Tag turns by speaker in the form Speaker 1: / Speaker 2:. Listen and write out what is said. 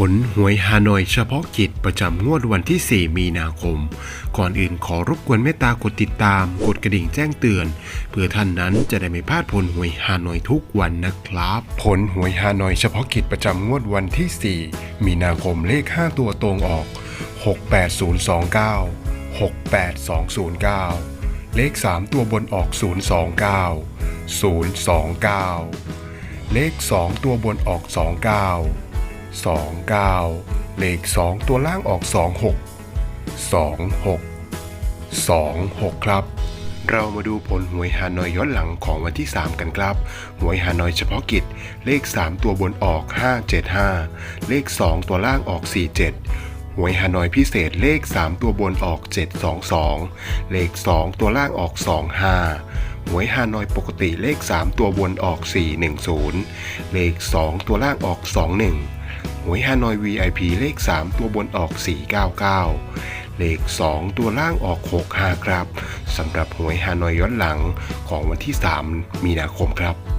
Speaker 1: ผลหวยฮานอยเฉพาะกิจประจำงวดวันที่ 4 มีนาคม ก่อนอื่นขอรบกวนเมตตากดติดตาม กดกระดิ่งแจ้งเตือน เพื่อท่านนั้นจะได้ไม่พลาดผลหวยฮานอยทุกวันนะครับ ผลหวยฮานอยเฉพาะกิจประจำงวดวันที่ 4 มีนาคมเลข 5 ตัวตรงออก 68029 68209 เลข 3 ตัวบนออก 029 029 เลข 2 ตัวบนออก 29 29 เลข 2 ตัวล่างออก 26 26 26 ครับ เรามาดูผลหวยฮานอยย้อนหลังของวันที่ 3 กันครับ หวยฮานอยเฉพาะกิจ เลข 3 ตัวบนออก 575 เลข 2 ตัวล่างออก 47หวยฮานอยพิเศษเลข 3 ตัวบนออก 722 เลข 2 ตัวล่างออก 25 หวยฮานอยปกติเลข 3 ตัวบนออก 410 เลข 2 ตัวล่างออก 21 หวยฮานอย VIP เลข 3 ตัวบนออก 499 เลข 2 ตัวล่างออก 65 ครับสำหรับหวยฮานอยย้อนหลังของวันที่ 3 มีนาคมครับ